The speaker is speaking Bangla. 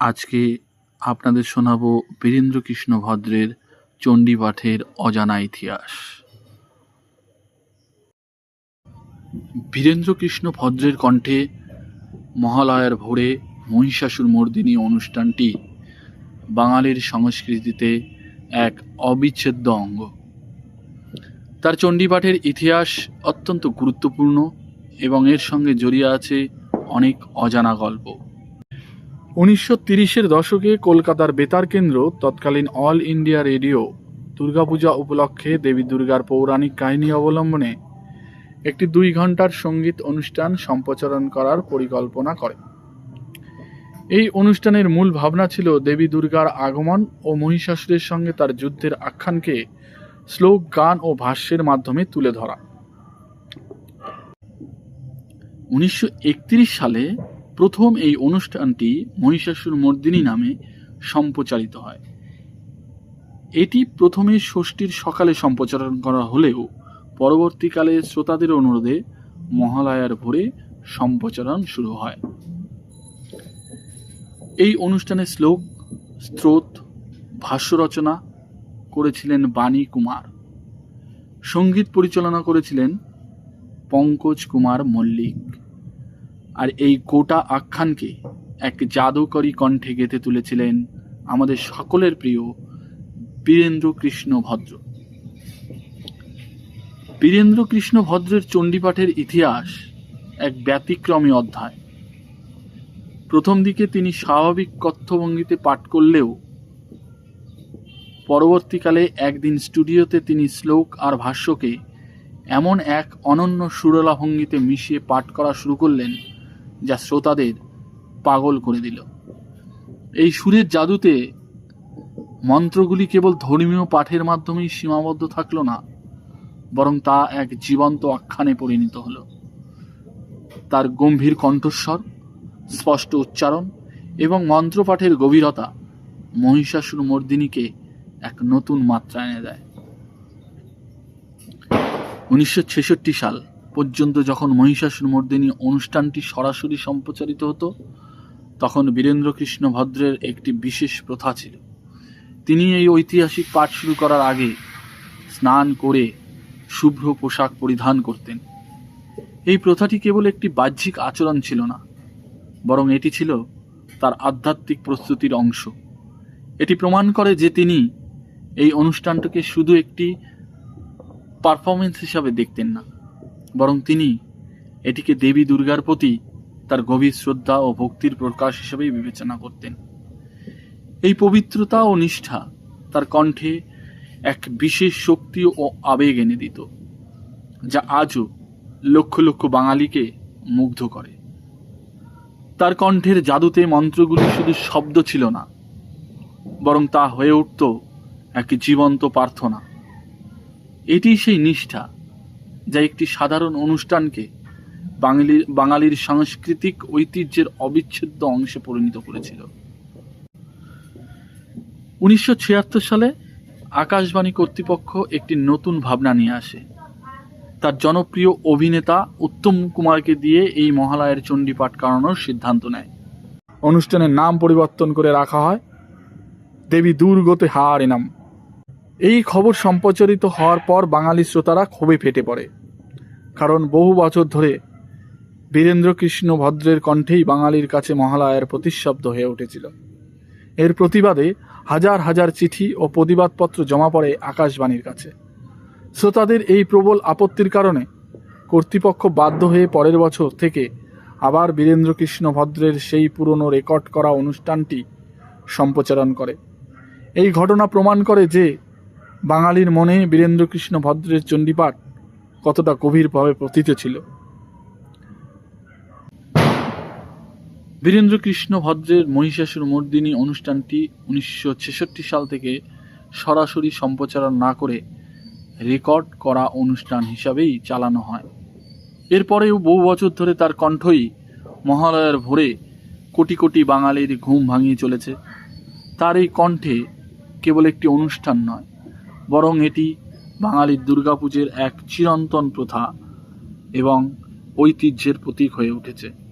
আজকে আপনাদের শোনাবো বীরেন্দ্রকৃষ্ণ ভদ্রের চণ্ডীপাঠের অজানা ইতিহাস। বীরেন্দ্রকৃষ্ণ ভদ্রের কণ্ঠে মহালয়ার ভোরে মহিষাসুর মর্দিনী অনুষ্ঠানটি বাঙালির সংস্কৃতিতে এক অবিচ্ছেদ্য অঙ্গ। তার চণ্ডীপাঠের ইতিহাস অত্যন্ত গুরুত্বপূর্ণ এবং এর সঙ্গে জড়িয়ে আছে অনেক অজানা গল্প। উনিশশো তিরিশের দশকে কলকাতার বেতার কেন্দ্র, তৎকালীন অল ইন্ডিয়া রেডিও, দুর্গাপূজা উপলক্ষে দেবী দুর্গার পৌরাণিক কাহিনী অবলম্বনে একটি দুই ঘণ্টার সংগীত অনুষ্ঠান সম্প্রচারণ করার পরিকল্পনা করে। এই অনুষ্ঠানের মূল ভাবনা ছিল দেবী দুর্গার আগমন ও মহিষাসুরের সঙ্গে তার যুদ্ধের আখ্যানকে শ্লোক, গান ও ভাষ্যের মাধ্যমে তুলে ধরা। উনিশশো একত্রিশ সালে প্রথম এই অনুষ্ঠানটি মহিষাসুর মর্দিনী নামে সম্প্রচারিত হয়। এটি প্রথমে ষষ্ঠীর সকালে সম্প্রচারণ করা হলেও পরবর্তীকালে শ্রোতাদের অনুরোধে মহালয়ার ভোরে সম্প্রচারণ শুরু হয়। এই অনুষ্ঠানে শ্লোক, স্রোত ভাষ্য রচনা করেছিলেন বাণী কুমার। সংগীত পরিচালনা করেছিলেন পঙ্কজ কুমার মল্লিক। আর এই গোটা আখ্যানকে এক জাদুকরী কণ্ঠে গেঁথে তুলেছিলেন আমাদের সকলের প্রিয় বীরেন্দ্র কৃষ্ণ ভদ্র। বীরেন্দ্র কৃষ্ণ ভদ্রের চণ্ডীপাঠের ইতিহাস এক ব্যতিক্রমী অধ্যায়। প্রথম দিকে তিনি স্বাভাবিক কথ্যভঙ্গিতে পাঠ করলেও পরবর্তীকালে একদিন স্টুডিওতে তিনি শ্লোক আর ভাষ্যকে এমন এক অনন্য সুরলা ভঙ্গিতে মিশিয়ে পাঠ করা শুরু করলেন যা শ্রোতাদের পাগল করে দিল। এই সুরের জাদুতে মন্ত্রগুলি কেবল ধর্মীয় পাঠের মাধ্যমেই সীমাবদ্ধ থাকল না, বরং তা এক জীবন্ত আখ্যানে পরিণত হলো। তার গম্ভীর কণ্ঠস্বর, স্পষ্ট উচ্চারণ এবং মন্ত্রপাঠের গভীরতা মহিষাসুর মর্দিনীকে এক নতুন মাত্রা এনে দেয়। উনিশশো ছেষট্টি সাল পর্যন্ত যখন মহিষাসুর মর্দিনী অনুষ্ঠানটি সরাসরি সম্প্রচারিত হতো, তখন বীরেন্দ্রকৃষ্ণ ভদ্রের একটি বিশেষ প্রথা ছিল। তিনি এই ঐতিহাসিক পাঠ শুরু করার আগে স্নান করে শুভ্র পোশাক পরিধান করতেন। এই প্রথাটি কেবল একটি বাহ্যিক আচরণ ছিল না, বরং এটি ছিল তার আধ্যাত্মিক প্রস্তুতির অংশ। এটি প্রমাণ করে যে তিনি এই অনুষ্ঠানটিকে শুধু একটি পারফরমেন্স হিসাবে দেখতেন না। বরং তিনি এটিকে দেবী দুর্গার প্রতি তার গভীর শ্রদ্ধা ও ভক্তির প্রকাশ হিসেবেই বিবেচনা করতেন। এই পবিত্রতা ও নিষ্ঠা তার কণ্ঠে এক বিশেষ শক্তি ও আবেগ এনে দিত, যা আজও লক্ষ লক্ষ বাঙালিকে মুগ্ধ করে। তার কণ্ঠের জাদুতে মন্ত্রগুলি শুধু শব্দ ছিল না, বরং তা হয়ে উঠত এক জীবন্ত প্রার্থনা। এটি সেই নিষ্ঠা যা একটি সাধারণ অনুষ্ঠানকে বাঙালির বাঙালির সাংস্কৃতিক ঐতিহ্যের অবিচ্ছেদ্য অংশে পরিণত করেছিল। উনিশশো ছিয়াত্তর সালে আকাশবাণী কর্তৃপক্ষ একটি নতুন ভাবনা নিয়ে আসে। তার জনপ্রিয় অভিনেতা উত্তম কুমারকে দিয়ে এই মহালয়ের চণ্ডীপাঠ করানোর সিদ্ধান্ত নেয়। অনুষ্ঠানের নাম পরিবর্তন করে রাখা হয়, দেবী দুর্গতে হার এনাম। এই খবর সম্প্রচারিত হওয়ার পর বাঙালি শ্রোতারা ক্ষোভে ফেটে পড়ে। কারণ বহু বছর ধরে বীরেন্দ্র কৃষ্ণ ভদ্রের কণ্ঠেই বাঙালির কাছে মহালয়ার প্রতিশব্দ হয়ে উঠেছিল। এর প্রতিবাদে হাজার হাজার চিঠি ও প্রতিবাদপত্র জমা পড়ে আকাশবাণীর কাছে। শ্রোতাদের এই প্রবল আপত্তির কারণে কর্তৃপক্ষ বাধ্য হয়ে পরের বছর থেকে আবার বীরেন্দ্র কৃষ্ণ ভদ্রের সেই পুরনো রেকর্ড করা অনুষ্ঠানটি সম্প্রচারণ করে। এই ঘটনা প্রমাণ করে যে বাঙালির মনে বীরেন্দ্র কৃষ্ণ ভদ্রের চণ্ডীপাঠ কতটা গভীরভাবে প্রথিত ছিল। বীরেন্দ্র কৃষ্ণ ভদ্রের মহিষাসুর মর্দিনী অনুষ্ঠানটি উনিশশো ছেষট্টি সাল থেকে সরাসরি সম্প্রচারণ না করে রেকর্ড করা অনুষ্ঠান হিসাবেই চালানো হয়। এরপরেও বহু বছর ধরে তার কণ্ঠই মহালয়ার ভোরে কোটি কোটি বাঙালির ঘুম ভাঙিয়ে চলেছে। তার এই কণ্ঠে কেবল একটি অনুষ্ঠান নয় বরং এটি বাঙালির দুর্গাপুজোর এক চিরন্তন প্রথা এবং ঐতিহ্যের প্রতীক হয়ে উঠেছে।